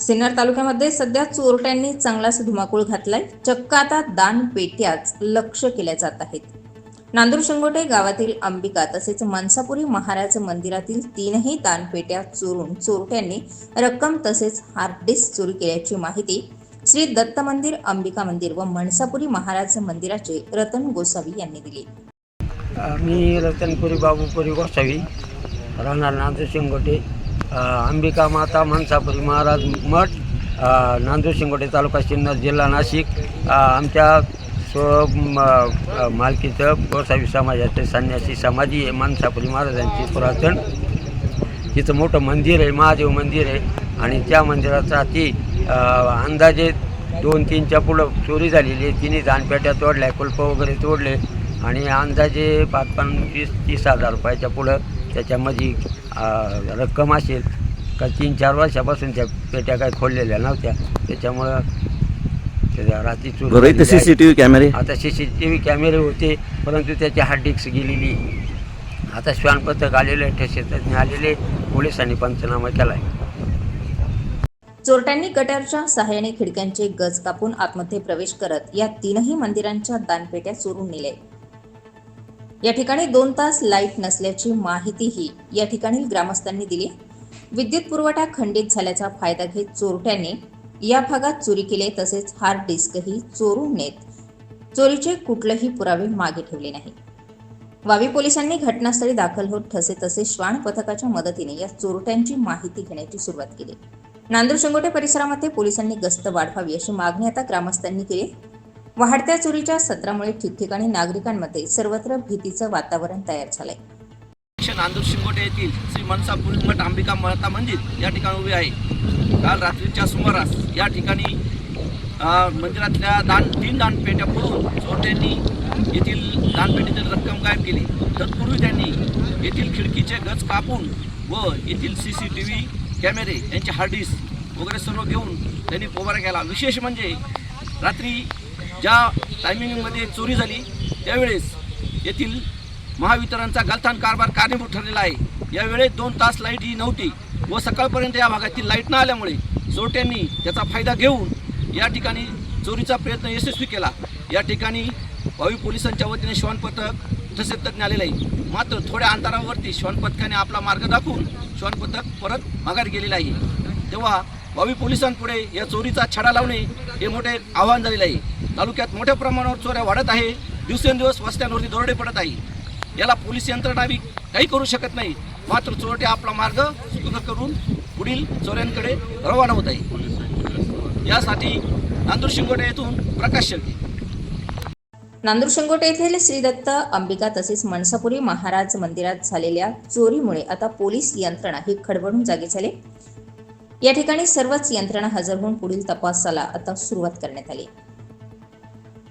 सिन्नर तालुक्यामध्ये सध्या चोरट्यांनी चांगलाच धुमाकूळ घातलाय. चक्क आता दान पेट्याच लक्ष केल्या जात आहेत. नांदूर शिंगोटे गावातील अंबिका तसेच मनसापुरी महाराज मंदिरातील तीनही दानपेट्या चोरून चोरट्यांनी रक्कम तसेच हार्ड डिस्क चोरी केल्याची माहिती श्री दत्त मंदिर अंबिका मंदिर व मनसापुरी महाराज मंदिराचे रतन गोसावी यांनी दिली. मी रतनपुरी बाबूपुरी गोसावी राहणार नांदूर शिंगोटे. अंबिका माता मनसापुरी महाराज मठ नांदूर शिंगोटे तालुका सिन्नर जिल्हा नाशिक आमच्या स्व म- मालकीचं गोसावी समाजाचे संन्यासी समाधी आहे मनसापुरी महाराजांची पुरातन. तिथं मोठं मंदिर आहे महादेव मंदिर आहे. आणि त्या मंदिराचा ती अंदाजे दोन तीनच्या पुढं चोरी झालेली आहे. तिने दानपेट्या तोडल्या कुलप वगैरे तोडले. आणि अंदाजे पाच पंचवीस तीस हजार रुपयाच्या पुढं त्याच्यामध्ये रक्कम असेल का तीन चार वर्षापासून त्या पेट्या काही खोललेल्या नव्हत्या. त्याच्यामुळं त्या रात्री आहे. सी सी टी व्ही कॅमेरे? आता सी सी टी व्ही कॅमेरे होते परंतु त्याची हार्ड डिस्क गेलेली. आता श्वान पथक आलेले ठेसेतज्ञ आलेले पोलिसांनी पंचनामा केला आहे चोरट्यांनी कट्यारच्या सहाय्याने खिडक्यांचे गज कापून आतमध्ये प्रवेश करत या तीनही मंदिरांच्या दानपेट्या चोरून नेले. या ठिकाणी दोन तास लाइट नसल्याची माहितीही या ठिकाणी ग्रामस्थांनी दिली. विद्युत पुरवठा खंडित झाल्याचा फायदा घेत चोरट्यांनी या भागात चोरी केले तसेच हार्ड डिस्कही चोरून नेत चोरीचे कुठलेही पुरावे मागे ठेवले नाही. वावी पोलिसांनी घटनास्थळी दाखल होत ठसे तसे श्वान पथकाच्या मदतीने या चोरट्यांची माहिती घेण्याची सुरुवात केली. नांदूर शिंगोटे परिसरामध्ये पोलिसांनी गस्त वाढवावी अशी मागणी आता ग्रामस्थांनी केली. वाढत्या चोरीच्या सत्रामुळे ठिकठिकाणी नागरिकांमध्ये सर्वत्र भीतीचं वातावरण तयार झालंय. नांदूर शिंगोटे येथील श्री मनसा मठ अंबिका माता मंदिर या ठिकाणी उभे आहे. काल रात्रीच्या सुमारास या ठिकाणी मंदिरातल्या दान तीन दानपेट्या पडून चोरट्यांनी येथील दानपेटीतील रक्कम गायब केली. तत्पूर्वी त्यांनी येथील खिडकीचे गज कापून व येथील सी सी टी व्ही कॅमेरे यांचे हार्ड डिस्क वगैरे सर्व घेऊन त्यांनी पोबारा केला. विशेष म्हणजे रात्री ज्या टायमिंगमध्ये चोरी झाली त्यावेळेस येथील महावितरणचा गलथान कारभार कारणीभूत ठरलेला आहे. यावेळेस दोन तास लाइट ही नव्हती व सकाळपर्यंत या भागातील लाइट न आल्यामुळे चोरट्यांनी त्याचा फायदा घेऊन या ठिकाणी चोरीचा प्रयत्न यशस्वी केला. या ठिकाणी भावी पोलिसांच्या वतीने श्वान पथक तसेच तज्ञ आलेले आहे. मात्र थोड्या अंतरावरती श्वान पथकाने आपला मार्ग दाखवून श्वान पथक परत माघार गेलेलं आहे. तेव्हा भावी पोलिसांपुढे या चोरीचा छडा लावणे हे मोठे आव्हान झालेलं आहे. तालुक्यात मोठ्या प्रमाणावर चोऱ्या वाढत आहे. दिवसेंदिवस वस्त्यांवरती दरोडे पडत आहे. याला पोलीस यंत्रणा बी काही करू शकत नाही. मात्र चोरटे आपला मार्ग सुकर करून पुढील चोऱ्यांकडे रवाना होत आहे. यासाठी नांदूर शिंगोटे येथून प्रकाश शेळके. नांदूर शिंगोटे येथील श्री दत्त अंबिका तसेच मनसापुरी महाराज मंदिरात झालेल्या चोरीमुळे आता पोलीस यंत्रणा ही खडबडून जागी झाली. या ठिकाणी सर्वच यंत्रणा हजर होऊन पुढील तपासाला आता सुरुवात करण्यात आली.